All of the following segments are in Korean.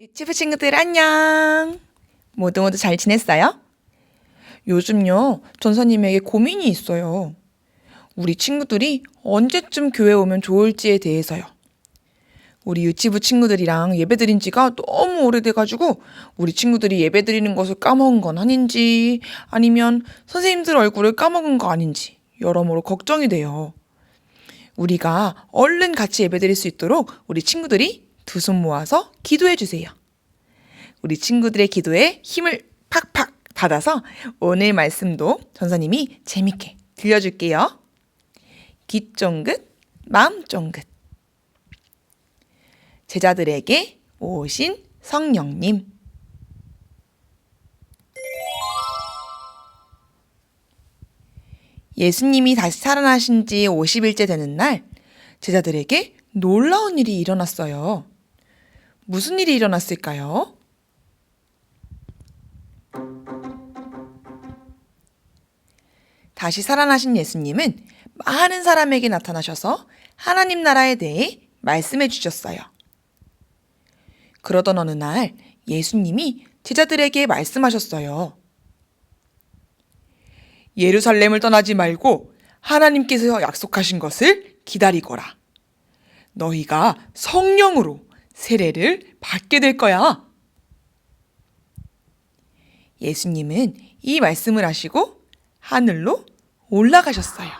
유치부 친구들 안녕. 모두 모두 잘 지냈어요? 요즘요, 전사님에게 고민이 있어요. 우리 친구들이 언제쯤 교회 오면 좋을지에 대해서요. 우리 유치부 친구들이랑 예배 드린 지가 너무 오래돼가지고 우리 친구들이 예배 드리는 것을 까먹은 건 아닌지 아니면 선생님들 얼굴을 까먹은 거 아닌지 여러모로 걱정이 돼요. 우리가 얼른 같이 예배 드릴 수 있도록 우리 친구들이 두 손 모아서 기도해 주세요. 우리 친구들의 기도에 힘을 팍팍 받아서 오늘 말씀도 전사님이 재밌게 들려줄게요. 귀 쫑긋, 마음 쫑긋. 제자들에게 오신 성령님. 예수님이 다시 살아나신 지 50일째 되는 날, 제자들에게 놀라운 일이 일어났어요. 무슨 일이 일어났을까요? 다시 살아나신 예수님은 많은 사람에게 나타나셔서 하나님 나라에 대해 말씀해 주셨어요. 그러던 어느 날 예수님이 제자들에게 말씀하셨어요. 예루살렘을 떠나지 말고 하나님께서 약속하신 것을 기다리거라. 너희가 성령으로 세례를 받게 될 거야. 예수님은 이 말씀을 하시고 하늘로 올라가셨어요.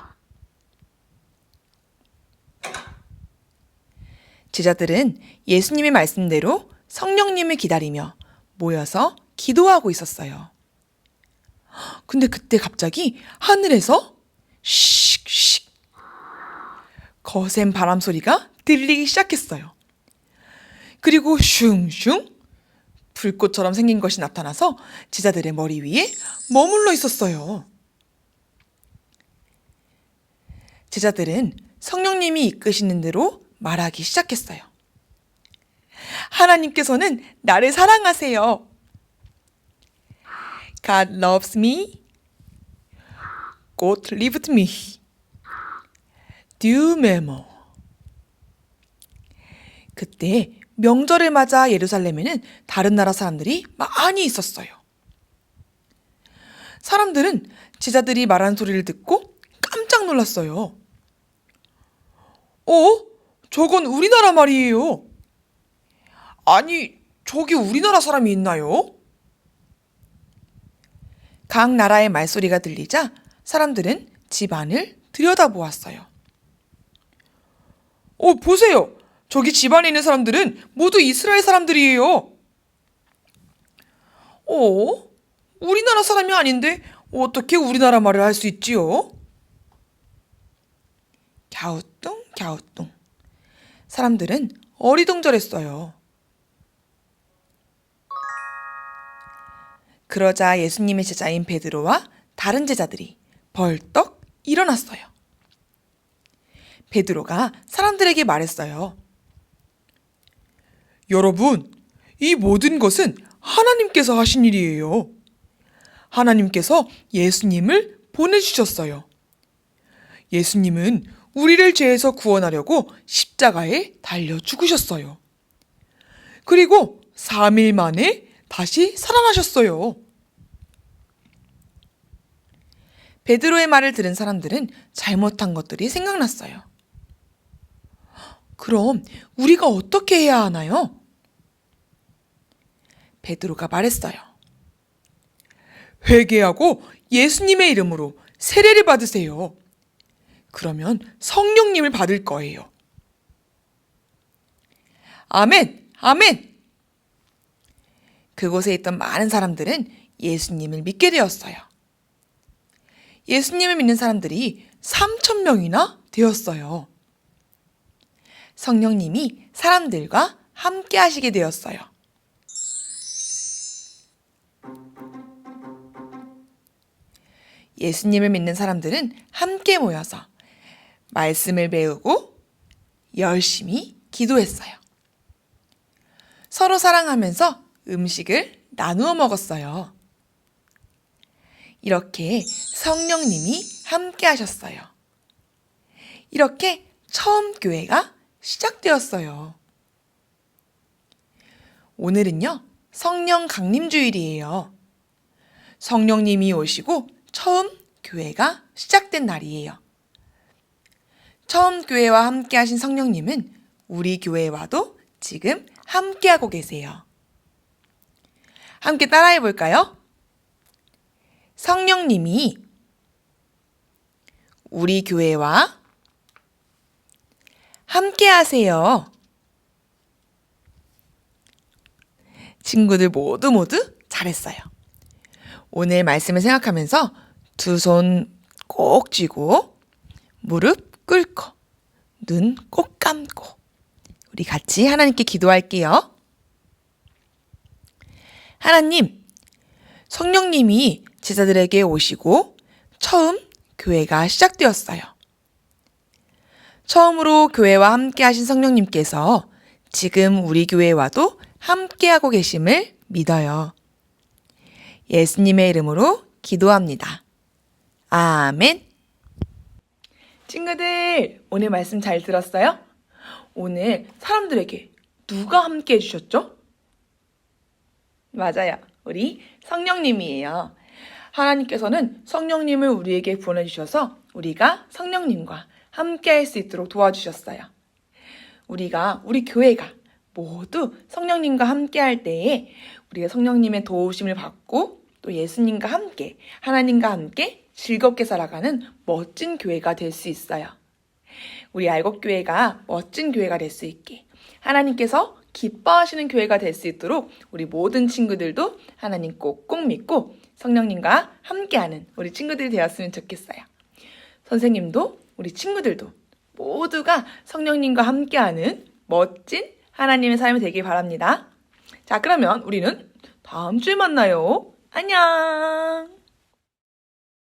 제자들은 예수님의 말씀대로 성령님을 기다리며 모여서 기도하고 있었어요. 근데 그때 갑자기 하늘에서 씩씩 거센 바람 소리가 들리기 시작했어요. 그리고 슝슝 불꽃처럼 생긴 것이 나타나서 제자들의 머리 위에 머물러 있었어요. 제자들은 성령님이 이끄시는 대로 말하기 시작했어요. 하나님께서는 나를 사랑하세요. God loves me. God lived me. Du memo. 그때 명절을 맞아 예루살렘에는 다른 나라 사람들이 많이 있었어요. 사람들은 제자들이 말한 소리를 듣고 깜짝 놀랐어요. 어? 저건 우리나라 말이에요. 아니, 저기 우리나라 사람이 있나요? 각 나라의 말소리가 들리자 사람들은 집안을 들여다보았어요. 어, 보세요. 저기 집안에 있는 사람들은 모두 이스라엘 사람들이에요. 어? 우리나라 사람이 아닌데 어떻게 우리나라 말을 할 수 있지요? 갸우뚱, 갸우뚱. 사람들은 어리둥절했어요. 그러자 예수님의 제자인 베드로와 다른 제자들이 벌떡 일어났어요. 베드로가 사람들에게 말했어요. 여러분, 이 모든 것은 하나님께서 하신 일이에요. 하나님께서 예수님을 보내주셨어요. 예수님은 우리를 죄에서 구원하려고 십자가에 달려 죽으셨어요. 그리고 3일 만에 다시 살아나셨어요. 베드로의 말을 들은 사람들은 잘못한 것들이 생각났어요. 그럼 우리가 어떻게 해야 하나요? 베드로가 말했어요. 회개하고 예수님의 이름으로 세례를 받으세요. 그러면 성령님을 받을 거예요. 아멘! 아멘! 그곳에 있던 많은 사람들은 예수님을 믿게 되었어요. 예수님을 믿는 사람들이 3천 명이나 되었어요. 성령님이 사람들과 함께 하시게 되었어요. 예수님을 믿는 사람들은 함께 모여서 말씀을 배우고 열심히 기도했어요. 서로 사랑하면서 음식을 나누어 먹었어요. 이렇게 성령님이 함께 하셨어요. 이렇게 처음 교회가 시작되었어요. 오늘은요, 성령 강림주일이에요. 성령님이 오시고 처음 교회가 시작된 날이에요. 처음 교회와 함께 하신 성령님은 우리 교회와도 지금 함께하고 계세요. 함께 따라해 볼까요? 성령님이 우리 교회와 함께 하세요. 친구들 모두 모두 잘했어요. 오늘 말씀을 생각하면서 두 손 꼭 쥐고 무릎 꿇고 눈 꼭 감고 우리 같이 하나님께 기도할게요. 하나님, 성령님이 제자들에게 오시고 처음 교회가 시작되었어요. 처음으로 교회와 함께 하신 성령님께서 지금 우리 교회와도 함께하고 계심을 믿어요. 예수님의 이름으로 기도합니다. 아멘. 친구들, 오늘 말씀 잘 들었어요? 오늘 사람들에게 누가 함께 해주셨죠? 맞아요. 우리 성령님이에요. 하나님께서는 성령님을 우리에게 보내주셔서 우리가 성령님과 함께 할 수 있도록 도와주셨어요. 우리가, 우리 교회가 모두 성령님과 함께 할 때에 우리가 성령님의 도우심을 받고 또 예수님과 함께, 하나님과 함께 즐겁게 살아가는 멋진 교회가 될 수 있어요. 우리 알곡 교회가 멋진 교회가 될 수 있게 하나님께서 기뻐하시는 교회가 될 수 있도록 우리 모든 친구들도 하나님 꼭꼭 믿고 성령님과 함께하는 우리 친구들이 되었으면 좋겠어요. 선생님도 우리 친구들도 모두가 성령님과 함께하는 멋진 하나님의 삶이 되길 바랍니다. 자, 그러면 우리는 다음 주에 만나요. 안녕!